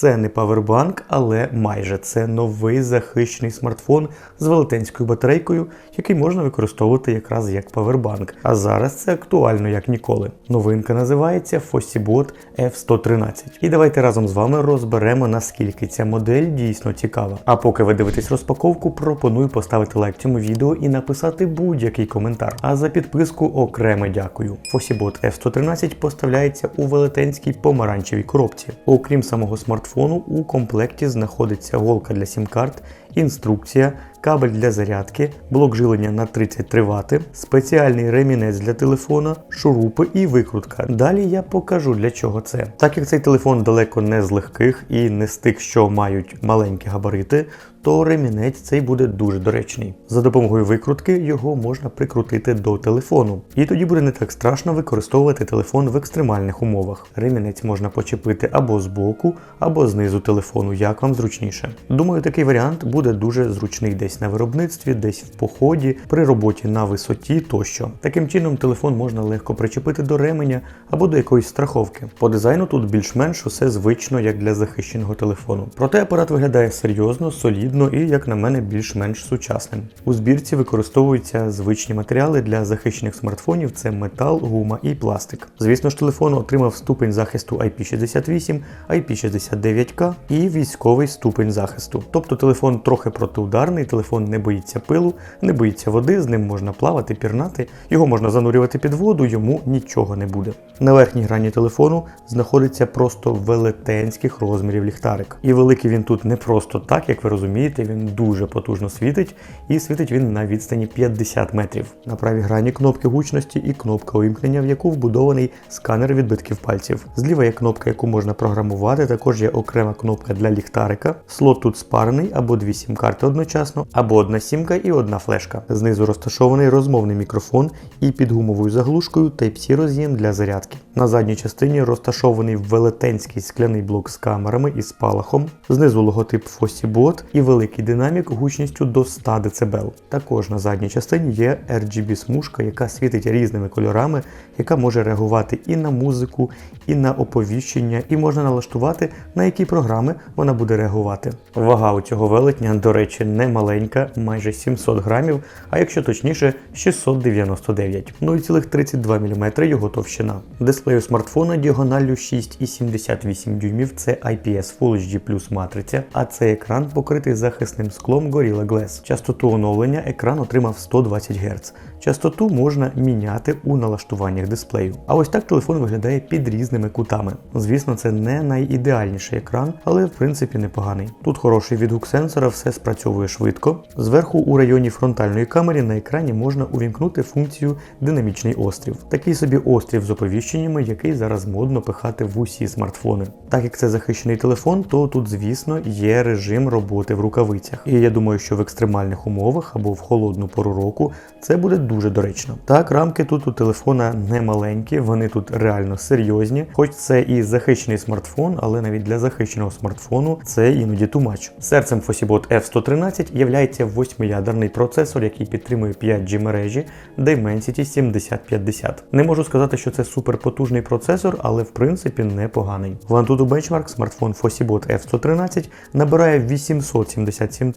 Це не павербанк, але майже це новий захищений смартфон з велетенською батарейкою, який можна використовувати якраз як павербанк. А зараз це актуально як ніколи. Новинка називається Fossibot F113. І давайте разом з вами розберемо наскільки ця модель дійсно цікава. А поки ви дивитесь розпаковку, пропоную поставити лайк цьому відео і написати будь-який коментар. А за підписку окреме дякую. Fossibot F113 поставляється у велетенській помаранчевій коробці. Окрім самого смартфону, у комплекті знаходиться голка для сім-карт, інструкція, кабель для зарядки, блок жилення на 33 Вт, спеціальний ремінець для телефона, шурупи і викрутка. Далі я покажу для чого це. Так як цей телефон далеко не з легких і не з тих, що мають маленькі габарити, то ремінець цей буде дуже доречний. За допомогою викрутки його можна прикрутити до телефону. І тоді буде не так страшно використовувати телефон в екстремальних умовах. Ремінець можна почепити або з боку, або знизу телефону, як вам зручніше. Думаю, такий варіант буде дуже зручний десь на виробництві, десь в поході, при роботі на висоті тощо. Таким чином, телефон можна легко причепити до ременя або до якоїсь страховки. По дизайну тут більш-менш усе звично, як для захищеного телефону. Проте апарат виглядає серйозно, солідно і, як на мене, більш-менш сучасним. У збірці використовуються звичні матеріали для захищених смартфонів: це метал, гума і пластик. Звісно ж, телефон отримав ступень захисту IP68, IP69K і військовий ступень захисту. Тобто телефон трохи протиударний, телефон не боїться пилу, не боїться води, з ним можна плавати, пірнати, його можна занурювати під воду, йому нічого не буде. На верхній грані телефону знаходиться просто велетенських розмірів ліхтарик. І великий він тут не просто так, як ви розумієте, він дуже потужно світить, і світить він на відстані 50 метрів. На правій грані кнопки гучності і кнопка увімкнення, в яку вбудований сканер відбитків пальців. Зліва є кнопка, яку можна програмувати. Також є окрема кнопка для ліхтарика. Слот тут спарений або дві сім-карти одночасно, або одна сімка і одна флешка. Знизу розташований розмовний мікрофон і під гумовою заглушкою Type-C роз'єм для зарядки. На задній частині розташований велетенський скляний блок з камерами і спалахом. Знизу логотип Fossibot і великий динамік гучністю до 100 дБ. Також на задній частині є RGB смужка, яка світить різними кольорами, яка може реагувати і на музику, і на оповіщення, і можна налаштувати, на які програми вона буде реагувати. Вага у цього велетня, до речі, не маленька, майже 700 грамів, а якщо точніше, 699. Ну і цілих 32 мм його товщина. Дисплей у смартфона діагоналлю 6,78 дюймів це IPS Full HD Plus матриця, а цей екран покритий захисним склом Gorilla Glass. Частоту оновлення екран отримав 120 Гц. Частоту можна міняти у налаштуваннях дисплею. А ось так телефон виглядає під різними кутами. Звісно, це не найідеальніший екран, але в принципі непоганий. Тут хороший відгук сенсора, все спрацьовує швидко. Зверху у районі фронтальної камери на екрані можна увімкнути функцію динамічний острів. Такий собі острів з оповіщеннями, який зараз модно пихати в усі смартфони. Так як це захищений телефон, то тут, звісно, є режим роботи в рукавицях. І я думаю, що в екстремальних умовах або в холодну пору року це буде дуже доречно. Так, рамки тут у телефона не маленькі, вони тут реально серйозні. Хоч це і захищений смартфон, але навіть для захищеного смартфону це іноді тумач. Серцем Fossibot F113 являється восьмиядерний процесор, який підтримує 5G мережі Dimensity 7050. Не можу сказати, що це суперпотужний процесор, але в принципі непоганий. В Antutu Benchmark смартфон Fossibot F113 набирає 877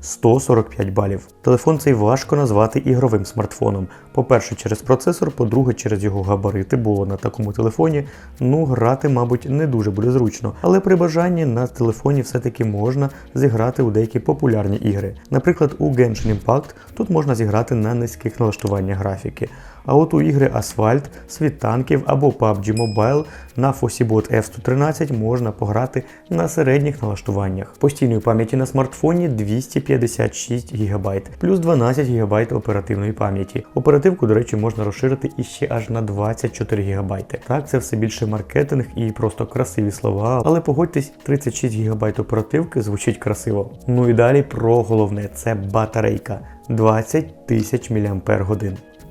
145 балів. Телефон цей важко назвати ігровим смартфоном. По-перше, через процесор, по-друге, через його габарити, бо на такому телефоні ну грати, мабуть, не дуже буде зручно. Але при бажанні на телефоні все-таки можна зіграти у деякі популярні ігри. Наприклад, у Genshin Impact тут можна зіграти на низьких налаштуваннях графіки. А от у ігри Asphalt, Світ танків або PUBG Mobile на Fossibot F113 можна пограти на середніх налаштуваннях. Постійної пам'яті на смартфоні 256 ГБ, плюс 12 ГБ оперативної пам'яті. Оперативку, до речі, можна розширити іще аж на 24 ГБ. Так, це все більше маркетинг і просто красиві слова, але погодьтесь, 36 ГБ оперативки звучить красиво. Ну і далі про головне це батарейка 20 тисяч мАч.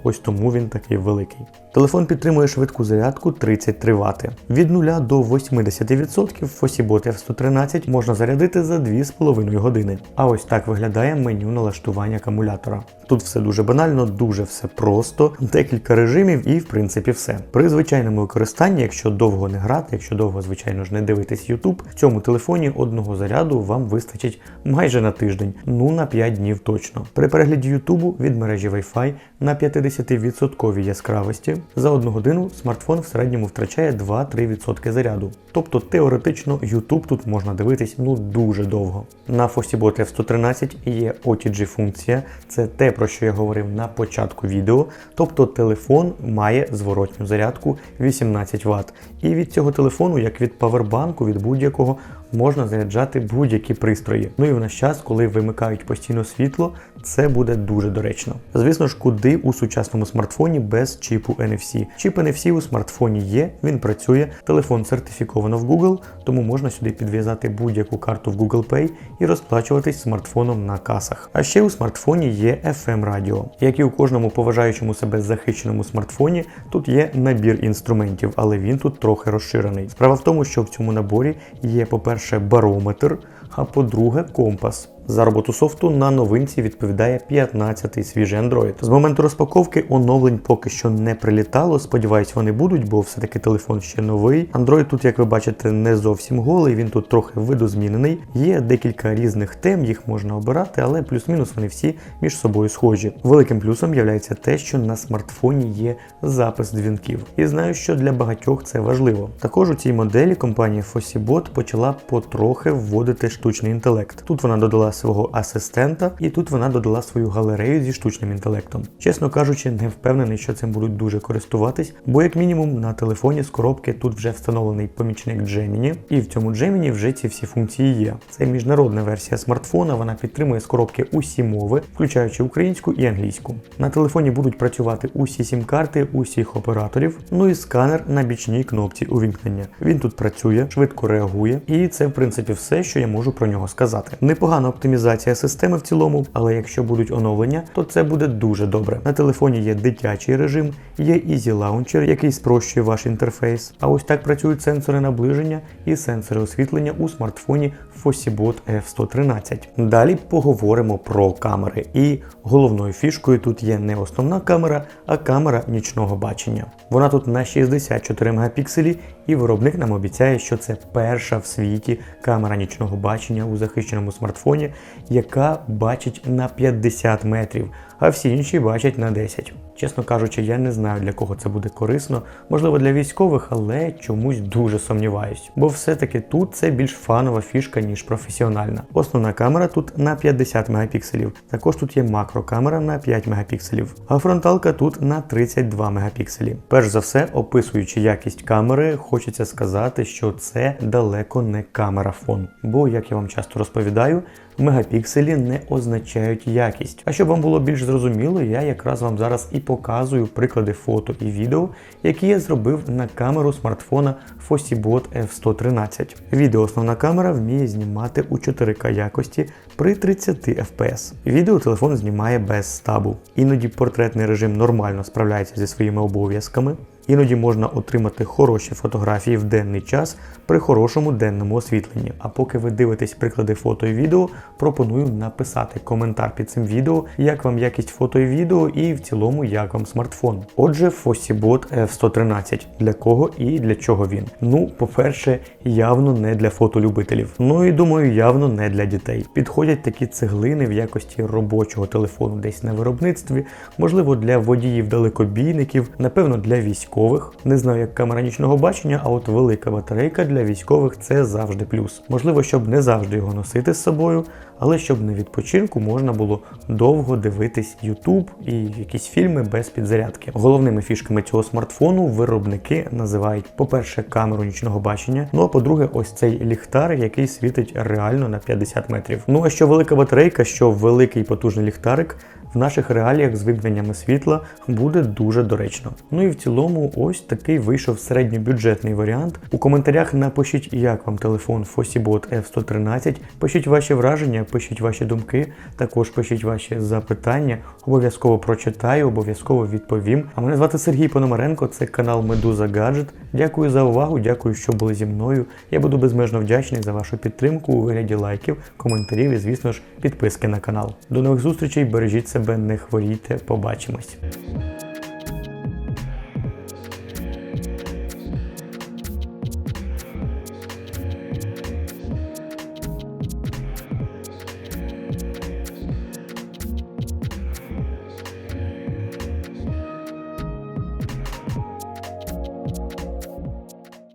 Ось тому він такий великий. Телефон підтримує швидку зарядку 33 Вт. Від 0 до 80% Fosibot F113 можна зарядити за 2,5 години. А ось так виглядає меню налаштування акумулятора. Тут все дуже банально, дуже все просто, декілька режимів і в принципі все. При звичайному використанні, якщо довго не грати, якщо довго, звичайно ж, не дивитись YouTube, в цьому телефоні одного заряду вам вистачить майже на тиждень, ну на 5 днів точно. При перегляді YouTube від мережі Wi-Fi на 50% яскравості за одну годину смартфон в середньому втрачає 2-3% заряду. Тобто теоретично YouTube тут можна дивитись ну дуже довго. На Fosibot F113 є OTG функція, це те, про що я говорив на початку відео. Тобто телефон має зворотню зарядку 18 Вт. І від цього телефону, як від павербанку, від будь-якого, можна заряджати будь-які пристрої. Ну і в наш час, коли вимикають постійно світло, це буде дуже доречно. Звісно ж, куди у сучасному смартфоні без чіпу NFC. Чіп NFC у смартфоні є, він працює, телефон сертифіковано в Google, тому можна сюди підв'язати будь-яку карту в Google Pay і розплачуватись смартфоном на касах. А ще у смартфоні є FM радіо. Як і у кожному поважаючому себе захищеному смартфоні, тут є набір інструментів, але він тут трохи розширений. Справа в тому, що в цьому наборі є, по-перше, барометр, а по-друге, компас. За роботу софту на новинці відповідає 15-й свіжий Android. З моменту розпаковки оновлень поки що не прилітало. Сподіваюсь, вони будуть, бо все-таки телефон ще новий. Android тут, як ви бачите, не зовсім голий, він тут трохи видозмінений. Є декілька різних тем, їх можна обирати, але плюс-мінус вони всі між собою схожі. Великим плюсом є те, що на смартфоні є запис дзвінків. І знаю, що для багатьох це важливо. Також у цій моделі компанія Fosibot почала потрохи вводити штучний інтелект. Тут вона додала свого асистента, і тут вона додала свою галерею зі штучним інтелектом. Чесно кажучи, не впевнений, що цим будуть дуже користуватись, бо як мінімум на телефоні з коробки тут вже встановлений помічник Gemini, і в цьому Gemini вже ці всі функції є. Це міжнародна версія смартфона, вона підтримує з коробки усі мови, включаючи українську і англійську. На телефоні будуть працювати усі сім-карти усіх операторів, ну і сканер на бічній кнопці увімкнення. Він тут працює, швидко реагує, і це в принципі все, що я можу про нього сказати. Непогано оптимізація системи в цілому, але якщо будуть оновлення, то це буде дуже добре. На телефоні є дитячий режим, є Easy Launcher, який спрощує ваш інтерфейс. А ось так працюють сенсори наближення і сенсори освітлення у смартфоні Fosibot F113. Далі поговоримо про камери. І головною фішкою тут є не основна камера, а камера нічного бачення. Вона тут на 64 мегапікселі, і виробник нам обіцяє, що це перша в світі камера нічного бачення у захищеному смартфоні, яка бачить на 50 метрів, а всі інші бачать на 10. Чесно кажучи, я не знаю для кого це буде корисно, можливо для військових, але чомусь дуже сумніваюсь. Бо все-таки тут це більш фанова фішка, ніж професіональна. Основна камера тут на 50 мегапікселів. Також тут є макрокамера на 5 мегапікселів, а фронталка тут на 32 мегапікселі. Перш за все, описуючи якість камери, хочеться сказати, що це далеко не камера фон. Бо, як я вам часто розповідаю, мегапікселі не означають якість. А щоб вам було більш зрозуміло, я якраз вам зараз і показую приклади фото і відео, які я зробив на камеру смартфона Fosibot F113. Відео основна камера вміє знімати у 4К якості при 30 FPS. Відео телефон знімає без стабу. Іноді портретний режим нормально справляється зі своїми обов'язками. Іноді можна отримати хороші фотографії в денний час при хорошому денному освітленні. А поки ви дивитесь приклади фото і відео, пропоную написати коментар під цим відео, як вам якість фото і відео, і в цілому як вам смартфон. Отже, Fosibot F113. Для кого і для чого він? Ну, по-перше, явно не для фотолюбителів. Ну і думаю, явно не для дітей. Підходять такі цеглини в якості робочого телефону десь на виробництві, можливо, для водіїв далекобійників, напевно, для військових. Не знаю, як камера нічного бачення, а от велика батарейка для військових це завжди плюс. Можливо, щоб не завжди його носити з собою, але щоб на відпочинку можна було довго дивитись YouTube і якісь фільми без підзарядки. Головними фішками цього смартфону виробники називають, по-перше, камеру нічного бачення. Ну а по-друге, ось цей ліхтар, який світить реально на 50 метрів. Ну а що велика батарейка, що великий потужний ліхтарик. в наших реаліях з вимкненнями світла буде дуже доречно. Ну і в цілому, ось такий вийшов середньобюджетний варіант. У коментарях напишіть, як вам телефон Fosibot F113. Пишіть ваші враження, пишіть ваші думки, також пишіть ваші запитання. Обов'язково прочитаю, обов'язково відповім. А мене звати Сергій Пономаренко, це канал Медуза Гаджет. Дякую за увагу, дякую, що були зі мною. Я буду безмежно вдячний за вашу підтримку у вигляді лайків, коментарів і, звісно ж, підписки на канал. До нових зустрічей, бережіть себе, не хворійте, побачимось.